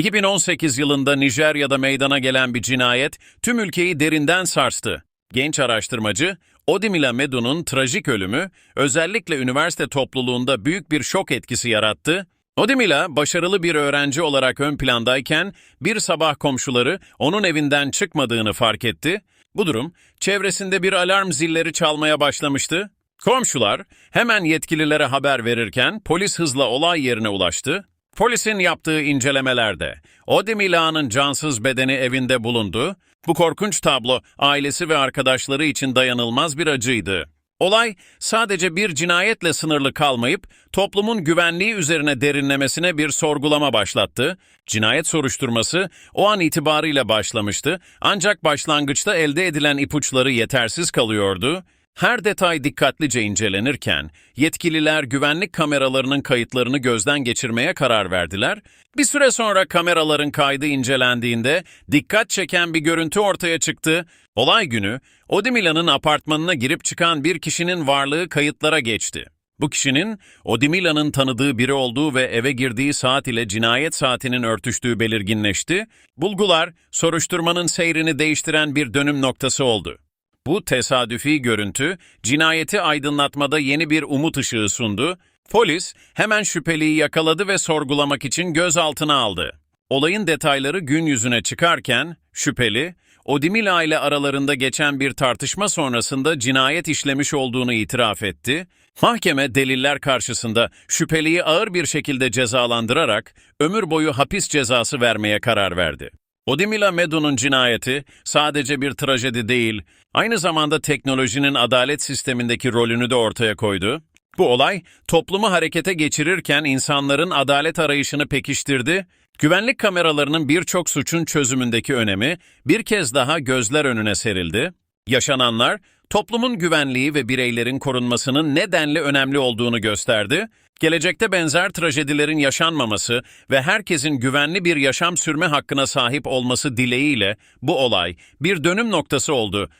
2018 yılında Nijerya'da meydana gelen bir cinayet tüm ülkeyi derinden sarstı. Genç araştırmacı Odimila Medu'nun trajik ölümü özellikle üniversite topluluğunda büyük bir şok etkisi yarattı. Odimila başarılı bir öğrenci olarak ön plandayken bir sabah komşuları onun evinden çıkmadığını fark etti. Bu durum çevresinde bir alarm zilleri çalmaya başlamıştı. Komşular hemen yetkililere haber verirken polis hızla olay yerine ulaştı. Polisin yaptığı incelemelerde Odemila'nın cansız bedeni evinde bulundu. Bu korkunç tablo ailesi ve arkadaşları için dayanılmaz bir acıydı. Olay sadece bir cinayetle sınırlı kalmayıp toplumun güvenliği üzerine derinlemesine bir sorgulama başlattı. Cinayet soruşturması o an itibarıyla başlamıştı ancak başlangıçta elde edilen ipuçları yetersiz kalıyordu. Her detay dikkatlice incelenirken yetkililer güvenlik kameralarının kayıtlarını gözden geçirmeye karar verdiler. Bir süre sonra kameraların kaydı incelendiğinde dikkat çeken bir görüntü ortaya çıktı. Olay günü Odimila'nın apartmanına girip çıkan bir kişinin varlığı kayıtlara geçti. Bu kişinin Odimila'nın tanıdığı biri olduğu ve eve girdiği saat ile cinayet saatinin örtüştüğü belirginleşti. Bulgular soruşturmanın seyrini değiştiren bir dönüm noktası oldu. Bu tesadüfi görüntü, cinayeti aydınlatmada yeni bir umut ışığı sundu. Polis hemen şüpheliyi yakaladı ve sorgulamak için gözaltına aldı. Olayın detayları gün yüzüne çıkarken, şüpheli, Odimila ile aralarında geçen bir tartışma sonrasında cinayet işlemiş olduğunu itiraf etti. Mahkeme deliller karşısında şüpheliyi ağır bir şekilde cezalandırarak ömür boyu hapis cezası vermeye karar verdi. Odimila Medu'nun cinayeti sadece bir trajedi değil, aynı zamanda teknolojinin adalet sistemindeki rolünü de ortaya koydu. Bu olay, toplumu harekete geçirirken insanların adalet arayışını pekiştirdi, güvenlik kameralarının birçok suçun çözümündeki önemi bir kez daha gözler önüne serildi. Yaşananlar, toplumun güvenliği ve bireylerin korunmasının nedenli önemli olduğunu gösterdi. Gelecekte benzer trajedilerin yaşanmaması ve herkesin güvenli bir yaşam sürme hakkına sahip olması dileğiyle bu olay bir dönüm noktası oldu